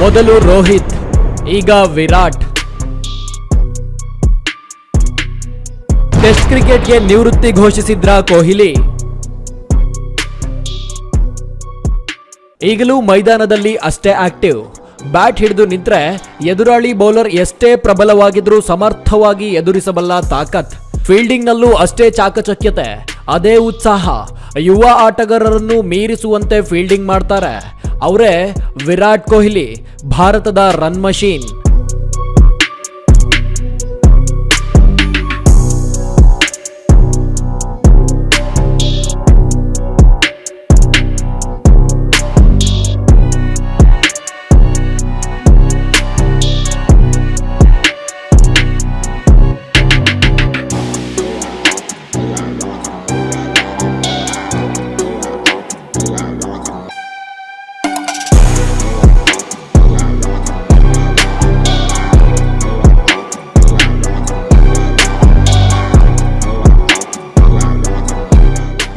ಮೊದಲು ರೋಹಿತ್, ಈಗ ವಿರಾಟ್. ಟೆಸ್ಟ್ ಕ್ರಿಕೆಟ್ಗೆ ನಿವೃತ್ತಿ ಘೋಷಿಸಿದ್ರ ಕೊಹ್ಲಿ. ಈಗಲೂ ಮೈದಾನದಲ್ಲಿ ಅಷ್ಟೇ ಆಕ್ಟಿವ್ ಬ್ಯಾಟ್ ಹಿಡಿದು ನಿಂತ್ರೆ ಎದುರಾಳಿ ಬೌಲರ್ ಎಷ್ಟೇ ಪ್ರಬಲವಾಗಿದ್ರೂ ಸಮರ್ಥವಾಗಿ ಎದುರಿಸಬಲ್ಲ ತಾಕತ್. ಫೀಲ್ಡಿಂಗ್ನಲ್ಲೂ ಅಷ್ಟೇ ಚಾಕಚಕ್ಯತೆ, ಅದೇ ಉತ್ಸಾಹ. ಯುವ ಆಟಗಾರರನ್ನು ಮೀರಿಸುವಂತೆ ಫೀಲ್ಡಿಂಗ್ ಮಾಡ್ತಾರೆ. ಅವರೇ ವಿರಾಟ್ ಕೊಹ್ಲಿ ಭಾರತದ ರನ್ ಮಷೀನ್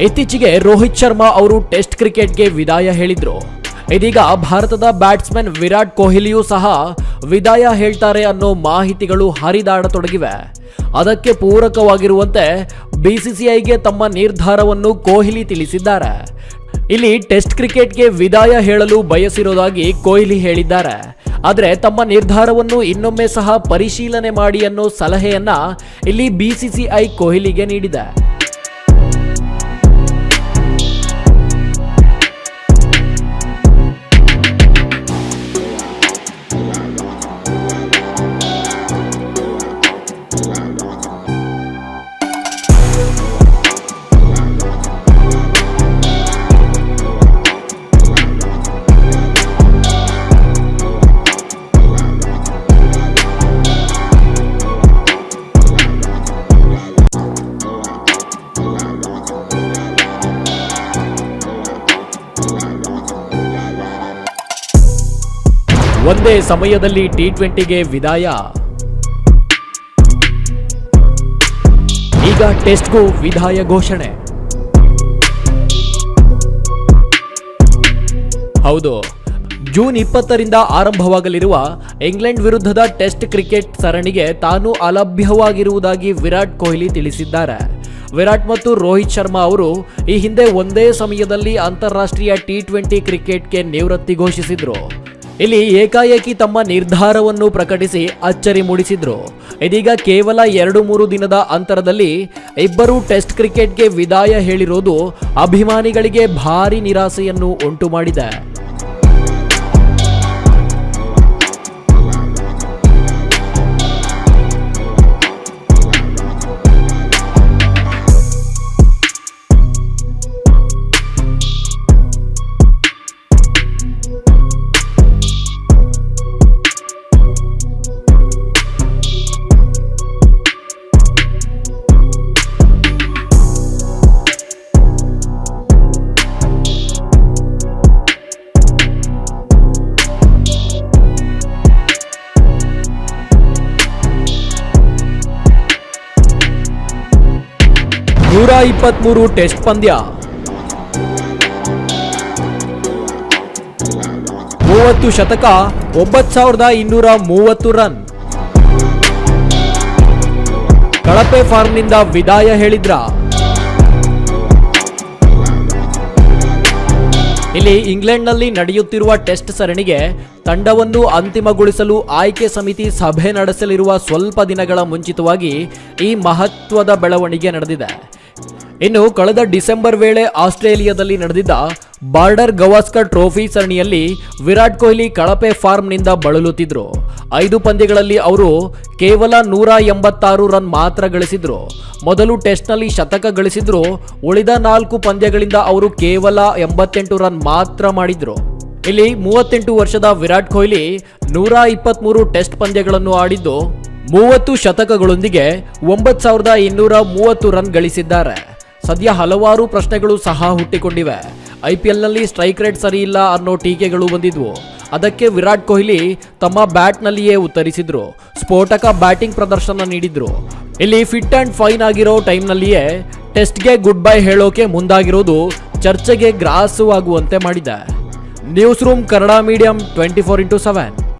ಇತ್ತೀಚೆಗೆ ರೋಹಿತ್ ಶರ್ಮಾ ಅವರು ಟೆಸ್ಟ್ ಕ್ರಿಕೆಟ್ಗೆ ವಿದಾಯ ಹೇಳಿದ್ರು. ಇದೀಗ ಭಾರತದ ಬ್ಯಾಟ್ಸ್ಮನ್ ವಿರಾಟ್ ಕೊಹ್ಲಿಯೂ ಸಹ ವಿದಾಯ ಹೇಳ್ತಾರೆ ಅನ್ನೋ ಮಾಹಿತಿಗಳು ಹರಿದಾಡತೊಡಗಿವೆ. ಅದಕ್ಕೆ ಪೂರಕವಾಗಿರುವಂತೆ ಬಿಸಿಸಿಐಗೆ ತಮ್ಮ ನಿರ್ಧಾರವನ್ನು ಕೊಹ್ಲಿ ತಿಳಿಸಿದ್ದಾರೆ. ಇಲ್ಲಿ ಟೆಸ್ಟ್ ಕ್ರಿಕೆಟ್ಗೆ ವಿದಾಯ ಹೇಳಲು ಬಯಸಿರೋದಾಗಿ ಕೊಹ್ಲಿ ಹೇಳಿದ್ದಾರೆ. ಆದರೆ ತಮ್ಮ ನಿರ್ಧಾರವನ್ನು ಇನ್ನೊಮ್ಮೆ ಸಹ ಪರಿಶೀಲನೆ ಮಾಡಿ ಅನ್ನೋ ಸಲಹೆಯನ್ನ ಇಲ್ಲಿ ಬಿಸಿಸಿಐ ಕೊಹ್ಲಿಗೆ ನೀಡಿದೆ. ಒಂದೇ ಸಮಯದಲ್ಲಿ ಟಿ ಟ್ವೆಂಟಿಗೆ ವಿದಾಯ. ಈಗ ಟೆಸ್ಟ್ಗೂ ವಿದಾಯ ಘೋಷಣೆ. ಹೌದು, ಜೂನ್ ಇಪ್ಪತ್ತರಿಂದ ಆರಂಭವಾಗಲಿರುವ ಇಂಗ್ಲೆಂಡ್ ವಿರುದ್ಧದ ಟೆಸ್ಟ್ ಕ್ರಿಕೆಟ್ ಸರಣಿಗೆ ತಾನು ಅಲಭ್ಯವಾಗಿರುವುದಾಗಿ ವಿರಾಟ್ ಕೊಹ್ಲಿ ತಿಳಿಸಿದ್ದಾರೆ. ವಿರಾಟ್ ಮತ್ತು ರೋಹಿತ್ ಶರ್ಮಾ ಅವರು ಈ ಹಿಂದೆ ಒಂದೇ ಸಮಯದಲ್ಲಿ ಅಂತಾರಾಷ್ಟ್ರೀಯ ಟಿ ಟ್ವೆಂಟಿ ಕ್ರಿಕೆಟ್ಗೆ ನಿವೃತ್ತಿ ಘೋಷಿಸಿದ್ರು. ಇಲ್ಲಿ ಏಕಾಏಕಿ ತಮ್ಮ ನಿರ್ಧಾರವನ್ನು ಪ್ರಕಟಿಸಿ ಅಚ್ಚರಿ ಮೂಡಿಸಿದ್ರು. ಇದೀಗ ಕೇವಲ ಎರಡು ಮೂರು ದಿನದ ಅಂತರದಲ್ಲಿ ಇಬ್ಬರು ಟೆಸ್ಟ್ ಕ್ರಿಕೆಟ್ಗೆ ವಿದಾಯ ಹೇಳಿರೋದು ಅಭಿಮಾನಿಗಳಿಗೆ ಭಾರಿ ನಿರಾಸೆಯನ್ನು ಉಂಟು ಮಾಡಿದೆ ನೂರ ಇಪ್ಪತ್ಮೂರು ಟೆಸ್ಟ್ ಪಂದ್ಯ. ಮೂವತ್ತು ಶತಕ, ಒಂಬತ್ತು ಸಾವಿರದ ಇನ್ನೂರ ಮೂವತ್ತು ರನ್. ಕಳಪೆ ಫಾರ್ಮ್ನಿಂದ ವಿದಾಯ ಹೇಳಿದ್ರ. ಇಲ್ಲಿ ಇಂಗ್ಲೆಂಡ್ನಲ್ಲಿ ನಡೆಯುತ್ತಿರುವ ಟೆಸ್ಟ್ ಸರಣಿಗೆ ತಂಡವನ್ನು ಅಂತಿಮಗೊಳಿಸಲು ಆಯ್ಕೆ ಸಮಿತಿ ಸಭೆ ನಡೆಸಲಿರುವ ಸ್ವಲ್ಪ ದಿನಗಳ ಮುಂಚಿತವಾಗಿ ಈ ಮಹತ್ವದ ಬೆಳವಣಿಗೆ ನಡೆದಿದೆ. ಇನ್ನು ಕಳೆದ ಡಿಸೆಂಬರ್ ವೇಳೆ ಆಸ್ಟ್ರೇಲಿಯಾದಲ್ಲಿ ನಡೆದಿದ್ದ ಬಾರ್ಡರ್ ಗವಾಸ್ಕರ್ ಟ್ರೋಫಿ ಸರಣಿಯಲ್ಲಿ ವಿರಾಟ್ ಕೊಹ್ಲಿ ಕಳಪೆ ಫಾರ್ಮ್ನಿಂದ ಬಳಲುತ್ತಿದ್ರು. ಐದು ಪಂದ್ಯಗಳಲ್ಲಿ ಅವರು ಕೇವಲ ನೂರ ಎಂಬತ್ತಾರು ರನ್ ಮಾತ್ರ ಗಳಿಸಿದ್ರು. ಮೊದಲು ಟೆಸ್ಟ್ನಲ್ಲಿ ಶತಕ ಗಳಿಸಿದ್ರು. ಉಳಿದ ನಾಲ್ಕು ಪಂದ್ಯಗಳಿಂದ ಅವರು ಕೇವಲ ಎಂಬತ್ತೆಂಟು ರನ್ ಮಾತ್ರ ಮಾಡಿದ್ರು. ಇಲ್ಲಿ ಮೂವತ್ತೆಂಟು ವರ್ಷದ ವಿರಾಟ್ ಕೊಹ್ಲಿ ನೂರ ಇಪ್ಪತ್ಮೂರು ಟೆಸ್ಟ್ ಪಂದ್ಯಗಳನ್ನು ಆಡಿದ್ದು, ಮೂವತ್ತು ಶತಕಗಳೊಂದಿಗೆ ಒಂಬತ್ತು ಸಾವಿರದ ಇನ್ನೂರ ಮೂವತ್ತು ರನ್ ಗಳಿಸಿದ್ದಾರೆ. ಸದ್ಯ ಹಲವಾರು ಪ್ರಶ್ನೆಗಳು ಸಹ ಹುಟ್ಟಿಕೊಂಡಿವೆ. ಐ ಪಿ ಸ್ಟ್ರೈಕ್ ರೇಟ್ ಸರಿ ಇಲ್ಲ ಅನ್ನೋ ಟೀಕೆಗಳು ಬಂದಿದ್ವು. ಅದಕ್ಕೆ ವಿರಾಟ್ ಕೊಹ್ಲಿ ತಮ್ಮ ಬ್ಯಾಟ್ನಲ್ಲಿಯೇ ಉತ್ತರಿಸಿದ್ರು. ಸ್ಫೋಟಕ ಬ್ಯಾಟಿಂಗ್ ಪ್ರದರ್ಶನ ನೀಡಿದ್ರು. ಇಲ್ಲಿ ಫಿಟ್ ಅಂಡ್ ಫೈನ್ ಆಗಿರೋ ಟೈಮ್ನಲ್ಲಿಯೇ ಟೆಸ್ಟ್ಗೆ ಗುಡ್ ಬೈ ಹೇಳೋಕೆ ಮುಂದಾಗಿರೋದು ಚರ್ಚೆಗೆ ಗ್ರಾಸವಾಗುವಂತೆ ಮಾಡಿದೆ. News room Kannada medium twenty four into seven